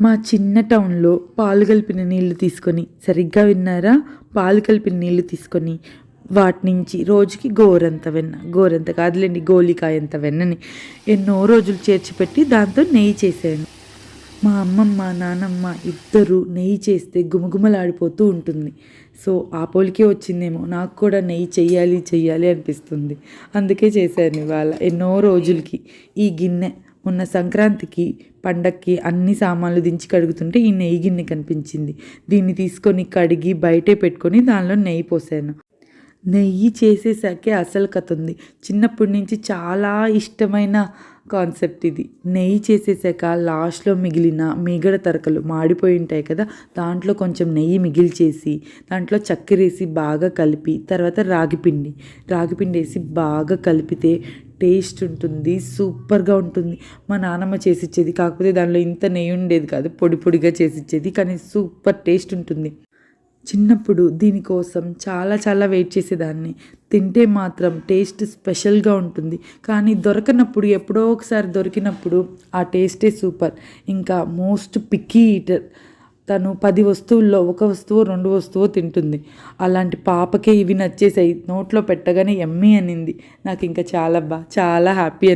మా చిన్న టౌన్లో పాలు కలిపిన నీళ్ళు తీసుకొని సరిగ్గా విన్నారా? పాలు కలిపిన నీళ్ళు తీసుకొని వాటి నుంచి రోజుకి గోరంత వెన్న గోరంత కాదులేండి గోలికాయంత వెన్నని ఎన్నో రోజులు చేర్చిపెట్టి దాంతో నెయ్యి చేసాను మా అమ్మమ్మ నానమ్మ ఇద్దరు నెయ్యి చేస్తే గుమగుమలాడిపోతూ ఉంటుంది. సో ఆ పోలికే వచ్చిందేమో నాకు కూడా నెయ్యి చెయ్యాలి చెయ్యాలి అనిపిస్తుంది. అందుకే చేశాను ఇవాళ ఎన్నో రోజులకి ఈ గిన్నె. మొన్న సంక్రాంతికి పండక్కి అన్ని సామాన్లు దించి కడుగుతుంటే ఈ నెయ్యి గిన్నె కనిపించింది. దీన్ని తీసుకొని కడిగి బయటే పెట్టుకొని దానిలో నెయ్యి పోసాను. నెయ్యి చేసేసాకే అసలు కథ ఉంది. చిన్నప్పటి నుంచి చాలా ఇష్టమైన కాన్సెప్ట్ ఇది. నెయ్యి చేసేసాక లాస్ట్లో మిగిలిన మిగడ తరకలు మాడిపోయి ఉంటాయి కదా దాంట్లో కొంచెం నెయ్యి మిగిల్చేసి దాంట్లో చక్కెర వేసి బాగా కలిపి తర్వాత రాగిపిండి రాగిపిండి వేసి బాగా కలిపితే టేస్ట్ ఉంటుంది సూపర్గా ఉంటుంది. మా నానమ్మ చేసి ఇచ్చేది కాకపోతే దానిలో ఇంత నెయ్యి ఉండేది కాదు పొడి పొడిగా చేసి ఇచ్చేది కానీ సూపర్ టేస్ట్ ఉంటుంది. చిన్నప్పుడు దీనికోసం చాలా చాలా వెయిట్ చేసేదాన్ని. తింటే మాత్రం టేస్ట్ స్పెషల్గా ఉంటుంది. కానీ దొరకనప్పుడు ఎప్పుడో ఒకసారి దొరికినప్పుడు ఆ టేస్టే సూపర్. ఇంకా మోస్ట్ పిక్కీ ఈటర్. తను పది వస్తువుల్లో ఒక వస్తువు రెండు వస్తువు తింటుంది. అలాంటి పాపకే ఇవి నచ్చేసాయి నోట్లో పెట్టగానే ఎమ్మీ అనింది. నాకు ఇంకా చాలా బా చాలా హ్యాపీ అని